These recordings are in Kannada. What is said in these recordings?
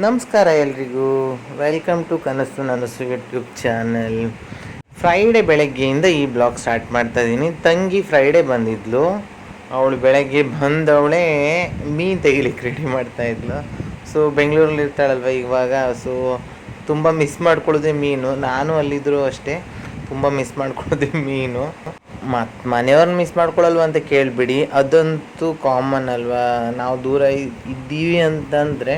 ನಮಸ್ಕಾರ ಎಲ್ರಿಗೂ. ವೆಲ್ಕಮ್ ಟು ಕನಸು ನನಸು ಯೂಟ್ಯೂಬ್ ಚಾನಲ್ ಫ್ರೈಡೆ ಬೆಳಗ್ಗೆಯಿಂದ ಈ ಬ್ಲಾಗ್ ಸ್ಟಾರ್ಟ್ ಮಾಡ್ತಾ ಇದ್ದೀನಿ ತಂಗಿ ಫ್ರೈಡೆ ಬಂದಿದ್ಲು. ಅವಳು ಬೆಳಗ್ಗೆ ಬಂದವಳೇ ಮೀನು ತೆಗಿಲಿಕ್ಕೆ ರೆಡಿ ಮಾಡ್ತಾ ಇದ್ಲು. ಸೊ ಬೆಂಗಳೂರಲ್ಲಿ ಇರ್ತಾಳಲ್ವ ಇವಾಗ. ಸೊ ತುಂಬ ಮಿಸ್ ಮಾಡ್ಕೊಳ್ಳೋದೆ ಮೀನು. ನಾನು ಅಲ್ಲಿದ್ದರೂ ಅಷ್ಟೇ. ತುಂಬ ಮಿಸ್ ಮಾಡ್ಕೊಳ್ಳೋದೆ ಮೀನು. ಮತ್ ಮನೆಯವ್ರನ್ನ ಮಿಸ್ ಮಾಡ್ಕೊಳ್ಳಲ್ವ ಅಂತ ಕೇಳಿಬಿಡಿ. ಅದಂತೂ ಕಾಮನ್ ಅಲ್ವಾ? ನಾವು ದೂರ ಇದ್ದೀವಿ ಅಂತಂದರೆ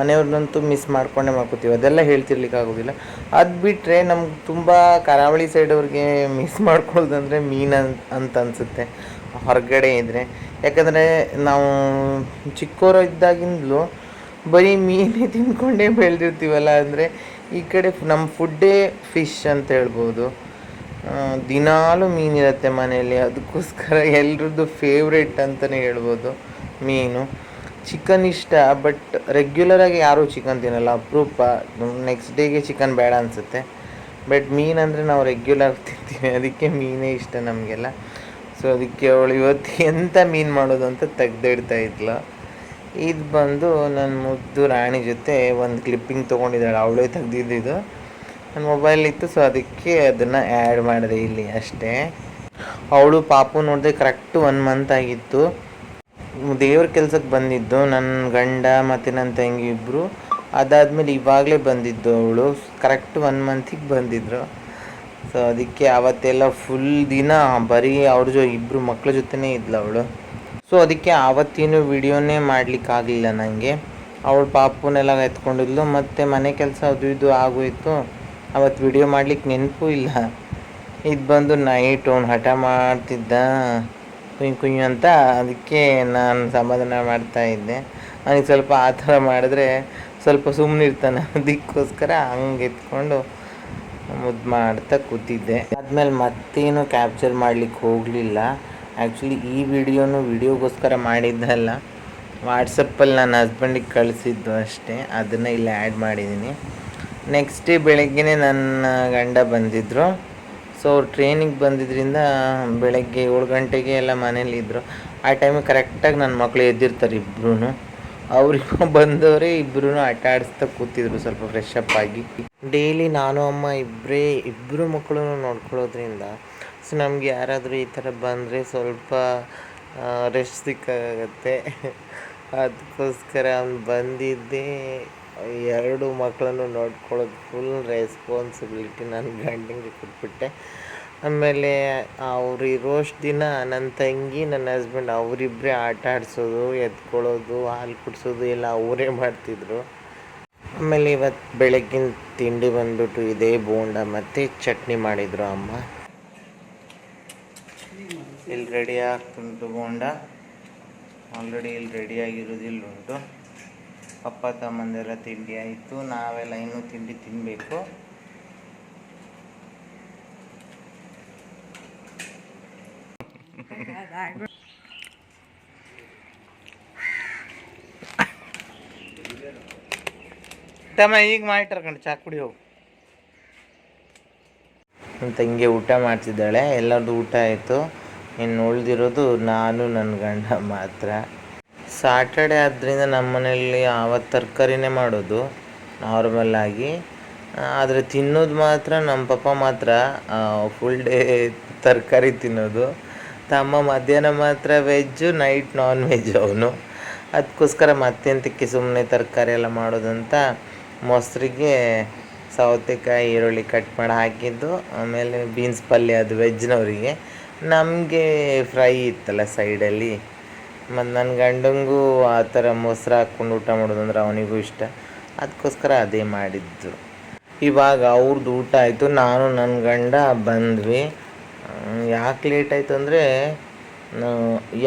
ಮನೆಯವ್ರನ್ನಂತೂ ಮಿಸ್ ಮಾಡ್ಕೊಂಡೇ ಮಾಡ್ಕೋತೀವಿ. ಅದೆಲ್ಲ ಹೇಳ್ತಿರ್ಲಿಕ್ಕೆ ಆಗೋದಿಲ್ಲ ಅದು ಬಿಟ್ಟರೆ ನಮ್ಗೆ ತುಂಬ ಕರಾವಳಿ ಸೈಡವ್ರಿಗೆ ಮಿಸ್ ಮಾಡ್ಕೊಳ್ಳೋದಂದರೆ ಮೀನು ಅಂತ ಅನಿಸುತ್ತೆ. ಹೊರಗಡೆ ಇದ್ದರೆ ಯಾಕಂದರೆ ನಾವು ಚಿಕ್ಕವರು ಇದ್ದಾಗಿಂದಲೂ ಬರೀ ಮೀನೇ ತಿನ್ಕೊಂಡೇ ಬೆಳೆದಿರ್ತೀವಲ್ಲ ಅಂದರೆ ಈ ಕಡೆ ನಮ್ಮ ಫುಡ್ಡೇ ಫಿಶ್ ಅಂತ ಹೇಳ್ಬೋದು. ದಿನಾಲೂ ಮೀನಿರುತ್ತೆ ಮನೆಯಲ್ಲಿ. ಅದಕ್ಕೋಸ್ಕರ ಎಲ್ರದ್ದು ಫೇವ್ರೇಟ್ ಅಂತಲೇ ಹೇಳ್ಬೋದು ಮೀನು. ಚಿಕನ್ ಇಷ್ಟ ಬಟ್ ರೆಗ್ಯುಲರಾಗಿ ಯಾರೂ ಚಿಕನ್ ತಿನ್ನಲ್ಲ. ಅಪರೂಪ ನೆಕ್ಸ್ಟ್ ಡೇಗೆ ಚಿಕನ್ ಬೇಡ ಅನಿಸುತ್ತೆ. ಬಟ್ ಮೀನು ಅಂದರೆ ನಾವು ರೆಗ್ಯುಲರ್ ತಿಂತೀವಿ. ಅದಕ್ಕೆ ಮೀನೇ ಇಷ್ಟ ನಮಗೆಲ್ಲ. ಸೊ ಅದಕ್ಕೆ ಅವಳು ಇವತ್ತು ಎಂಥ ಮೀನು ಮಾಡೋದು ಅಂತ ತೆಗ್ದಿಡ್ತಾ ಇದ್ಲು. ಇದು ಬಂದು ನನ್ನ ಮುದ್ದು ರಾಣಿ ಜೊತೆ ಒಂದು ಕ್ಲಿಪ್ಪಿಂಗ್ ತೊಗೊಂಡಿದ್ದಾಳೆ. ಅವಳೇ ತೆಗ್ದಿದ್ದು ನನ್ನ ಮೊಬೈಲ್ ಇತ್ತು ಸೊ ಅದಕ್ಕೆ ಅದನ್ನು ಆ್ಯಡ್ ಮಾಡಿದೆ ಇಲ್ಲಿ ಅಷ್ಟೇ. ಅವಳು ಪಾಪು ನೋಡಿದೆ ಕರೆಕ್ಟ್ ಒನ್ ಮಂತ್ ಆಗಿತ್ತು. ದೇವ್ರ ಕೆಲ್ಸಕ್ಕೆ ಬಂದಿದ್ದು ನನ್ನ ಗಂಡ ಮತ್ತು ನನ್ನ ತಂಗಿ ಇಬ್ಬರು ಅದಾದಮೇಲೆ ಇವಾಗಲೇ ಬಂದಿದ್ದು ಅವಳು. ಕರೆಕ್ಟ್ ಒನ್ ಮಂತಿಗೆ ಬಂದಿದ್ರು. ಸೊ ಅದಕ್ಕೆ ಆವತ್ತೆಲ್ಲ ಫುಲ್ ದಿನ ಬರೀ ಅವ್ರ ಜೊ ಇಬ್ಬರು ಮಕ್ಕಳ ಜೊತೆನೇ ಇದ್ಲು ಅವಳು. ಸೊ ಅದಕ್ಕೆ ಆವತ್ತೇನು ವಿಡಿಯೋನೇ ಮಾಡಲಿಕ್ಕಾಗಲಿಲ್ಲ ನನಗೆ ಅವಳು ಪಾಪುನೆಲ್ಲ ಎತ್ಕೊಂಡಿದ್ಲು. ಮತ್ತು ಮನೆ ಕೆಲಸ ಅದು ಇದು ಆಗೋಯಿತು. ಅವತ್ತು ವಿಡಿಯೋ ಮಾಡ್ಲಿಕ್ಕೆ ನೆನಪು ಇಲ್ಲ. ಇದು ಬಂದು ನೈಟ್ ಅವ್ನು ಹಠ ಮಾಡ್ತಿದ್ದ. ಕುಯ್ ಕುಯ್ಯು ಅಂತ ಅದಕ್ಕೆ ನಾನು ಸಮಾಧಾನ ಮಾಡ್ತಾ ಇದ್ದೆ. ಅವನಿಗೆ ಸ್ವಲ್ಪ ಆ ಥರ ಮಾಡಿದ್ರೆ ಸ್ವಲ್ಪ ಸುಮ್ಮನೆ ಇರ್ತಾನೆ ಅದಕ್ಕೋಸ್ಕರ ಹಂಗೆ ಎತ್ಕೊಂಡು ಮುದ್ದು ಮಾಡ್ತಾ ಕೂತಿದ್ದೆ. ಆದಮೇಲೆ ಮತ್ತೇನು ಕ್ಯಾಪ್ಚರ್ ಮಾಡ್ಲಿಕ್ಕೆ ಹೋಗಲಿಲ್ಲ. ಆ್ಯಕ್ಚುಲಿ ಈ ವಿಡಿಯೋನು ವಿಡಿಯೋಗೋಸ್ಕರ ಮಾಡಿದ್ದಲ್ಲ. ವಾಟ್ಸಪ್ಪಲ್ಲಿ ನನ್ನ ಹಸ್ಬೆಂಡಿಗೆ ಕಳಿಸಿದ್ದು ಅಷ್ಟೇ. ಅದನ್ನು ಇಲ್ಲಿ ಆ್ಯಡ್ ಮಾಡಿದ್ದೀನಿ. ನೆಕ್ಸ್ಟ್ ಡೇ ಬೆಳಗ್ಗೆನೇ ನನ್ನ ಗಂಡ ಬಂದಿದ್ದರು ಸೊ ಅವ್ರು ಟ್ರೈನಿಗೆ ಬಂದಿದ್ದರಿಂದ ಬೆಳಗ್ಗೆ ಏಳು ಗಂಟೆಗೆ ಎಲ್ಲ ಮನೇಲಿದ್ದರು ಆ ಟೈಮಿಗೆ ಕರೆಕ್ಟಾಗಿ ನನ್ನ ಮಕ್ಕಳು ಎದ್ದಿರ್ತಾರೆ ಇಬ್ಬರೂ ಅವ್ರಿಗೂ ಬಂದವರೇ ಇಬ್ಬರೂ ಆಟ ಆಡಿಸ್ತಾ ಕೂತಿದ್ರು ಸ್ವಲ್ಪ ಫ್ರೆಶ್ ಅಪ್ ಆಗಿ. ಡೈಲಿ ನಾನು, ಅಮ್ಮ ಇಬ್ಬರೇ ಇಬ್ಬರು ಮಕ್ಕಳು ನೋಡ್ಕೊಳ್ಳೋದ್ರಿಂದ ಸೊ, ನಮ್ಗೆ ಯಾರಾದರೂ ಈ ಥರ ಬಂದರೆ ಸ್ವಲ್ಪ ರೆಸ್ಟ್ ಸಿಕ್ಕಾಗತ್ತೆ. ಅದಕ್ಕೋಸ್ಕರ ಅವ್ನು ಬಂದಿದ್ದೇ ಎರಡು ಮಕ್ಕಳನ್ನು ನೋಡ್ಕೊಳ್ಳೋದು ಫುಲ್ ರೆಸ್ಪಾನ್ಸಿಬಿಲಿಟಿ ನನ್ನ ಗಂಡಂಗೆ ಕೊಟ್ಬಿಟ್ಟೆ. ಆಮೇಲೆ ಅವ್ರು ಇರೋಷ್ಟು ದಿನ ನನ್ನ ತಂಗಿ, ನನ್ನ ಹಸ್ಬೆಂಡ್ ಅವರಿಬ್ಬರೇ ಆಟ ಆಡಿಸೋದು ಎತ್ಕೊಳ್ಳೋದು ಹಾಲು ಕುಡಿಸೋದು ಎಲ್ಲ ಅವರೇ ಮಾಡ್ತಿದ್ರು. ಆಮೇಲೆ ಇವತ್ತು ಬೆಳಗ್ಗಿನ ತಿಂಡಿ ಬಂದ್ಬಿಟ್ಟು ಇದೇ ಬೋಂಡ ಮತ್ತು ಚಟ್ನಿ ಮಾಡಿದರು ಅಮ್ಮ. ಇಲ್ಲಿ ರೆಡಿ ಆಗ್ತುಂಟು ಬೋಂಡ. ಆಲ್ರೆಡಿ ಇಲ್ಲಿ ರೆಡಿ ಆಗಿರೋದು ಇಲ್ಲಿ ಉಂಟು ಪಪ್ಪ ತಮ್ಮಂದೆಲ್ಲ ತಿಂಡಿ ಆಯಿತು, ನಾವೆಲ್ಲ ಇನ್ನೂ ತಿಂಡಿ ತಿನ್ನಬೇಕು ತಮ್ಮ, ಈಗ ಮಾಡಿಟ್ರಕಂಡು ಚಾ ಕುಡಿ ಹೋಗು ತಂಗಿ ಊಟ ಮಾಡ್ತಿದ್ದಾಳೆ ಎಲ್ಲರದು ಊಟ ಆಯಿತು. ಇನ್ನು ಉಳಿದಿರೋದು ನಾನು, ನನ್ನ ಗಂಡ ಮಾತ್ರ. ಸಾಟರ್ಡೆ ಆದ್ದರಿಂದ ನಮ್ಮ ಮನೆಯಲ್ಲಿ ಆವತ್ತು ತರಕಾರಿನೇ ಮಾಡೋದು ನಾರ್ಮಲ್ಲಾಗಿ ಆದರೆ ತಿನ್ನೋದು ಮಾತ್ರ ನಮ್ಮ ಪಪ್ಪ ಮಾತ್ರ ಫುಲ್ ಡೇ ತರಕಾರಿ ತಿನ್ನೋದು. ತಮ್ಮ ಮಧ್ಯಾಹ್ನ ಮಾತ್ರ ವೆಜ್ಜು ನೈಟ್ ನಾನ್ ವೆಜ್ ಅವನು. ಅದಕ್ಕೋಸ್ಕರ ಮತ್ತೆಂತಕ್ಕೆ ಸುಮ್ಮನೆ ತರಕಾರಿ ಎಲ್ಲ ಮಾಡೋದಂತ ಮೊಸರಿಗೆ ಸೌತೆಕಾಯಿ, ಈರುಳ್ಳಿ ಕಟ್ ಮಾಡಿ ಹಾಕಿದ್ದು, ಆಮೇಲೆ ಬೀನ್ಸ್ ಪಲ್ಯ ಅದು ವೆಜ್ನವರಿಗೆ ನಮಗೆ ಫ್ರೈ ಇತ್ತಲ್ಲ ಸೈಡಲ್ಲಿ ಮತ್ತು ನನ್ನ ಗಂಡಂಗೂ ಆ ಥರ ಮೊಸರು ಹಾಕ್ಕೊಂಡು ಊಟ ಮಾಡೋದಂದ್ರೆ ಅವನಿಗೂ ಇಷ್ಟ. ಅದಕ್ಕೋಸ್ಕರ ಅದೇ ಮಾಡಿದ್ದು. ಇವಾಗ ಅವ್ರದ್ದು ಊಟ ಆಯಿತು, ನಾನು ನನ್ನ ಗಂಡ ಬಂದ್ವಿ. ಯಾಕೆ ಲೇಟ್ ಆಯಿತು ಅಂದರೆ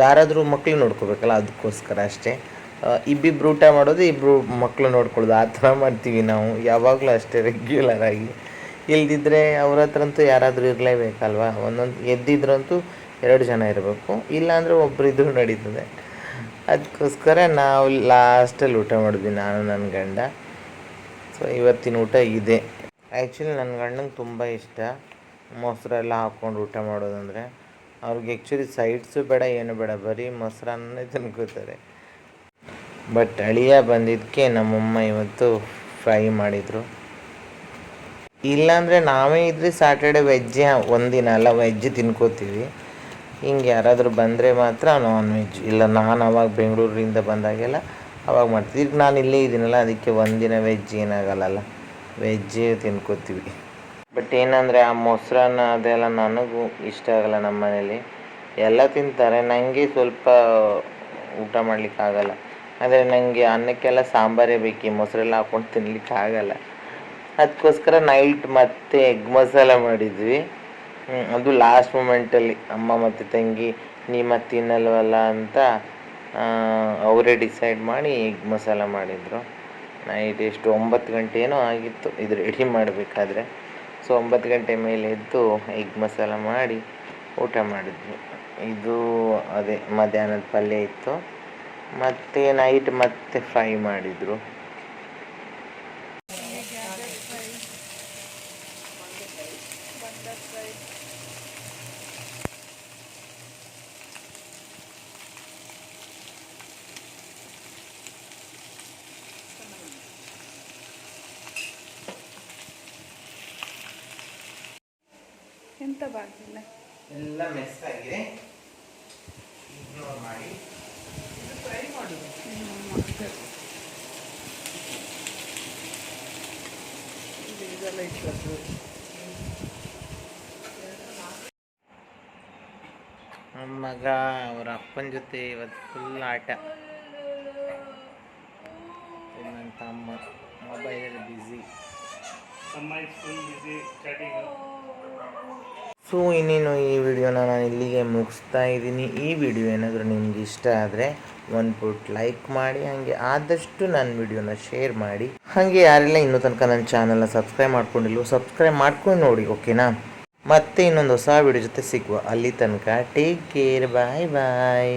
ಯಾರಾದರೂ ಮಕ್ಕಳು ನೋಡ್ಕೋಬೇಕಲ್ಲ ಅದಕ್ಕೋಸ್ಕರ ಅಷ್ಟೇ. ಇಬ್ಬಿಬ್ರು ಊಟ ಮಾಡೋದು ಇಬ್ಬರು ಮಕ್ಕಳು ನೋಡ್ಕೊಳ್ಳೋದು, ಆ ಥರ ಮಾಡ್ತೀವಿ ನಾವು. ಯಾವಾಗಲೂ ಅಷ್ಟೇ ರೆಗ್ಯುಲರ್ ಆಗಿ. ಇಲ್ದಿದ್ರೆ ಅವ್ರ ಹತ್ರ ಅಂತೂ ಯಾರಾದರೂ ಇರಲೇಬೇಕಲ್ವಾ? ಒಂದೊಂದು ಎದ್ದಿದ್ರಂತೂ ಎರಡು ಜನ ಇರಬೇಕು. ಇಲ್ಲಾಂದರೆ ಒಬ್ರು ಇದ್ರೂ ನಡೀತದೆ. ಅದಕ್ಕೋಸ್ಕರ ನಾವು ಲಾಸ್ಟಲ್ಲಿ ಊಟ ಮಾಡಿದ್ವಿ, ನಾನು, ನನ್ನ ಗಂಡ. ಸೊ ಇವತ್ತಿನ ಊಟ ಇದೆ. ಆ್ಯಕ್ಚುಲಿ ನನ್ನ ಗಂಡಂಗೆ ತುಂಬ ಇಷ್ಟ. ಮೊಸರೆಲ್ಲ ಹಾಕ್ಕೊಂಡು ಊಟ ಮಾಡೋದಂದರೆ. ಅವ್ರಿಗೆ ಆ್ಯಕ್ಚುಲಿ ಸೈಡ್ಸು ಬೇಡ, ಏನು ಬೇಡ, ಬರೀ ಮೊಸರನ್ನೇ ತಿನ್ಕೋತಾರೆ. ಬಟ್ ಅಳಿಯ ಬಂದಿದ್ದಕ್ಕೆ ನಮ್ಮಮ್ಮ ಇವತ್ತು ಫ್ರೈ ಮಾಡಿದರು. ಇಲ್ಲಾಂದರೆ ನಾವೇ ಇದ್ರೆ ಸ್ಯಾಟರ್ಡೆ ವೆಜ್ಜೇ ಒಂದಿನ ಅಲ್ಲ ವೆಜ್ ತಿನ್ಕೋತೀವಿ. ಹಿಂಗೆ ಯಾರಾದರೂ ಬಂದರೆ ಮಾತ್ರ ನಾನ್ ವೆಜ್ ಇಲ್ಲ, ನಾನು ಅವಾಗ ಬೆಂಗಳೂರಿಂದ ಬಂದಾಗೆಲ್ಲ ಅವಾಗ ಮಾಡ್ತೀವಿ ಈಗ ನಾನು ಇಲ್ಲೇ ಇದ್ದೀನಲ್ಲ ಅದಕ್ಕೆ ಒಂದಿನ ವೆಜ್ ಏನಾಗಲ್ಲಲ್ಲ. ವೆಜ್ಜೇ ತಿನ್ಕೋತೀವಿ. ಬಟ್ ಏನಂದರೆ ಆ ಮೊಸರನ್ನ ಅದೆಲ್ಲ ನನಗೂ ಇಷ್ಟ ಆಗಲ್ಲ ನಮ್ಮ ಮನೇಲಿ. ಎಲ್ಲ ತಿಂತಾರೆ. ನನಗೆ ಸ್ವಲ್ಪ ಊಟ ಮಾಡ್ಲಿಕ್ಕೆ ಆಗಲ್ಲ. ಆದರೆ ನನಗೆ ಅನ್ನಕ್ಕೆಲ್ಲ ಸಾಂಬಾರೇ ಬೇಕು. ಮೊಸರೆಲ್ಲ ಹಾಕ್ಕೊಂಡು ತಿನ್ಲಿಕ್ಕೆ ಆಗಲ್ಲ. ಅದಕ್ಕೋಸ್ಕರ ನೈಟ್ ಮತ್ತೆ ಎಗ್ ಮಸಾಲ ಮಾಡಿದ್ವಿ. ಅದು ಲಾಸ್ಟ್ ಮೂಮೆಂಟಲ್ಲಿ ಅಮ್ಮ ಮತ್ತು ತಂಗಿ, ನೀ ಮತ್ತೆ ತಿನ್ನಲ್ವಲ್ಲ ಅಂತ ಅವರೇ ಡಿಸೈಡ್ ಮಾಡಿ ಮಸಾಲ ಮಾಡಿದರು. ನೈಟ್ ಎಷ್ಟು, ಒಂಬತ್ತು ಗಂಟೆ ಏನೋ ಆಗಿತ್ತು, ಇದು ರೆಡಿ ಮಾಡಬೇಕಾದ್ರೆ. ಸೊ ಒಂಬತ್ತು ಗಂಟೆ ಮೇಲೆ ಎದ್ದು ಎಗ್ ಮಸಾಲ ಮಾಡಿ ಊಟ ಮಾಡಿದ್ವಿ. ಇದು ಅದೇ ಮಧ್ಯಾಹ್ನದ ಪಲ್ಯ ಇತ್ತು. ಮತ್ತು ನೈಟ್ ಮತ್ತೆ ಫ್ರೈ ಮಾಡಿದರು. ಎಂತ ಬಾಗಿಲ್ಲ? ಎಲ್ಲ ಮೆಸ್ ಆಗಿದೆ. ಇಗ್ನೋರ್ ಮಾಡಿ. ಇದೆಲ್ಲ ಇಟ್ಲದ್ದು ನಮ್ಮ ಮಗ ಅವರ ಅಪ್ಪನ ಜೊತೆ ಇವತ್ತು ಫುಲ್ ಆಟ. ನನ್ನ ತಮ್ಮ. ಮೊಬೈಲಲ್ಲಿ ಬ್ಯುಸಿ ಸೊ ಇನ್ನೇನು ಈ ವಿಡಿಯೋನ ನಾನು ಇಲ್ಲಿಗೆ ಮುಗಿಸ್ತಾ ಇದ್ದೀನಿ. ಈ ವಿಡಿಯೋ ಏನಾದರೂ ನಿಮ್ಗೆ ಇಷ್ಟ ಆದರೆ ಒಂದು ಪುಟ್ ಲೈಕ್ ಮಾಡಿ ಹಾಗೆ ಆದಷ್ಟು ನನ್ನ ವಿಡಿಯೋನ ಶೇರ್ ಮಾಡಿ. ಹಾಗೆ ಯಾರೆಲ್ಲ ಇನ್ನೂ ತನಕ ನನ್ನ ಚಾನಲ್ನ ಸಬ್ಸ್ಕ್ರೈಬ್ ಮಾಡ್ಕೊಂಡಿಲ್ವೋ ಸಬ್ಸ್ಕ್ರೈಬ್ ಮಾಡ್ಕೊಂಡು ನೋಡಿ ಓಕೆನಾ ಮತ್ತೆ ಇನ್ನೊಂದು ಹೊಸ ವಿಡಿಯೋ ಜೊತೆ ಸಿಗುವ ಅಲ್ಲಿ ತನಕ ಟೇಕ್ ಕೇರ್ ಬಾಯ್ ಬಾಯ್